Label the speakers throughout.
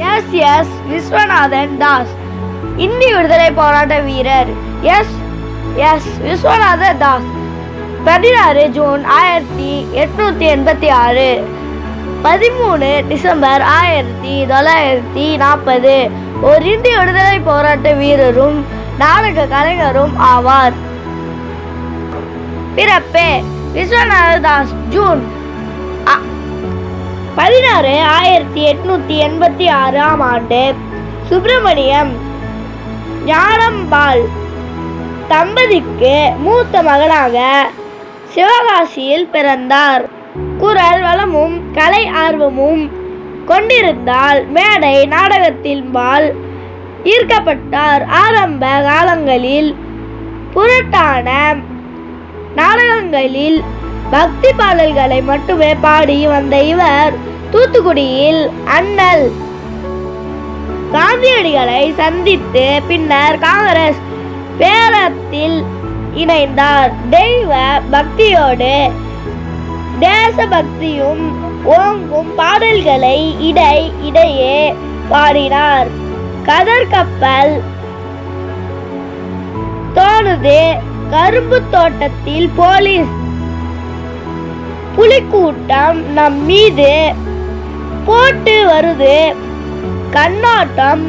Speaker 1: S S Viswanathan Das. Hindi விடுதலை போராட்ட வீரர். S S Viswanathan Das. பதினாறு ஜூன் ஆயிரத்தி எட்நூத்தி எண்பத்தி ஆறு. பதிமூணு டிசம்பர் ஆயிரத்தி தொள்ளாயிரத்தி நாற்பது. ஒரு இந்திய விடுதலை போராட்ட வீரரும் நாடக கலைஞரும் ஆவார். பிறப்பு விஸ்வநாத தாஸ் ஜூன் பதினாறு ஆயிரத்தி எட்நூத்தி எண்பத்தி ஆறாம் ஆண்டு சுப்பிரமணியம் ஞானம்பாள் தம்பதிக்கு மூத்த மகனாக சிவகாசியில் பிறந்தார். குரல் வளமும் கலை ஆர்வமும் கொண்டிருந்தால் மேடை நாடகத்தின்பால் ஈர்க்கப்பட்டார். ஆரம்ப காலங்களில் புரட்டான நாடகங்களில் பக்தி பாடல்களை மட்டுமே பாடி வந்த இவர் தூத்துக்குடியில் அண்ணல் காந்தியடிகளை சந்தித்து பின்னர் காங்கிரஸ் பேரத்தில் இணைந்தார். தெய்வ பக்தியோடு தேசபக்தியும் ஓங்கும் பாடல்களை இடை இடையே பாடினார். கதற்கப்பல் தோணுது. கரும்பு தோட்டத்தில் போலீஸ் புலிக்கூட்டம் நம் மீது போட்டு வருது. கண்ணாட்டம்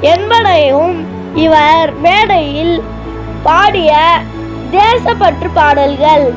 Speaker 1: என்பனையும் இவர் மேடையில் பாடிய தேசப்பற்று பாடல்கள்.